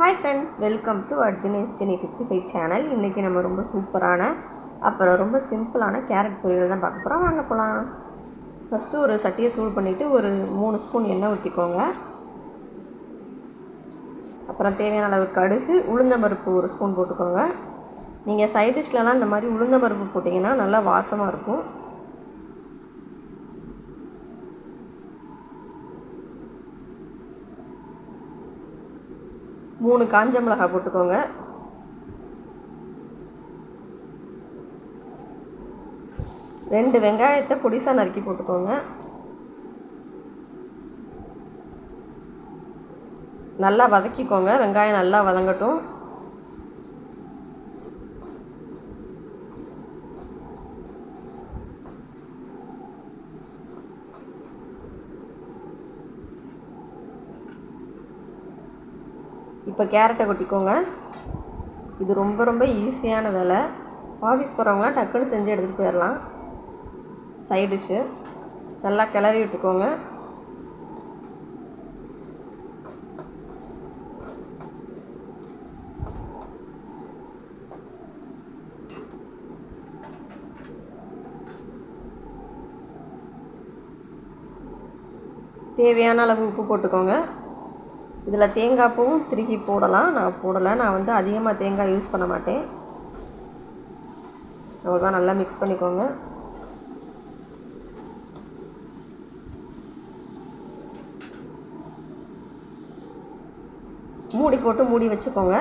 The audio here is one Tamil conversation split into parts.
ஹாய் ஃப்ரெண்ட்ஸ் வெல்கம் டு அர்தினேஸ் ஜெனி ஃபிஃப்டி ஃபைவ் சேனல் இன்றைக்கி நம்ம ரொம்ப சூப்பரான அப்புறம் ரொம்ப சிம்பிளான கேரட் பொரியல் தான் பார்க்க போகிறோம் வாங்க போகலாம் ஃபஸ்ட்டு ஒரு சட்டியை சூடு பண்ணிவிட்டு ஒரு மூணு ஸ்பூன் எண்ணெய் ஊற்றிக்கோங்க அப்புறம் தேவையான அளவு கடுகு உளுந்தம்பருப்பு ஒரு ஸ்பூன் போட்டுக்கோங்க. நீங்கள் சைட் டிஷ்லலாம் இந்த மாதிரி உளுந்தம்பருப்பு போட்டிங்கன்னா நல்லா வாசமாக இருக்கும். மூணு காஞ்ச மிளகாய் போட்டுக்கோங்க. ரெண்டு வெங்காயத்தை பொடிசாக நறுக்கி போட்டுக்கோங்க. நல்லா வதக்கிக்கோங்க. வெங்காயம் நல்லா வதங்கட்டும். இப்போ கேரட்டை கொட்டிக்கோங்க. இது ரொம்ப ரொம்ப ஈஸியான வேலை. ஆஃபீஸ் போகிறவங்களாம் டக்குன்னு செஞ்சு எடுத்துகிட்டு போயிடலாம் சைட் டிஷ்ஷு. நல்லா கிளறி விட்டுக்கோங்க. தேவையான அளவு உப்பு போட்டுக்கோங்க. இதில் தேங்காய் பூவும் திருகி போடலாம். நான் போடலை. நான் வந்து அதிகமாக தேங்காய் யூஸ் பண்ண மாட்டேன். அவ்வளோதான். நல்லா மிக்ஸ் பண்ணிக்கோங்க. மூடி போட்டு மூடி வச்சுக்கோங்க.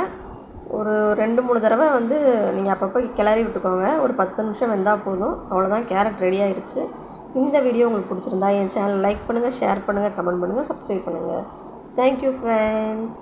ஒரு ரெண்டு மூணு தடவை வந்து நீங்கள் அப்பப்போ கிளறி விட்டுக்கோங்க. ஒரு பத்து நிமிஷம் வெந்தால் போதும். அவ்வளோதான். கேரட் ரெடி ஆயிடுச்சு இந்த வீடியோ உங்களுக்கு பிடிச்சிருந்தா என் சேனல் லைக் பண்ணுங்கள் ஷேர் பண்ணுங்கள் கமெண்ட் பண்ணுங்கள் சப்ஸ்கிரைப் பண்ணுங்கள் தேங்க்யூ ஃப்ரெண்ட்ஸ்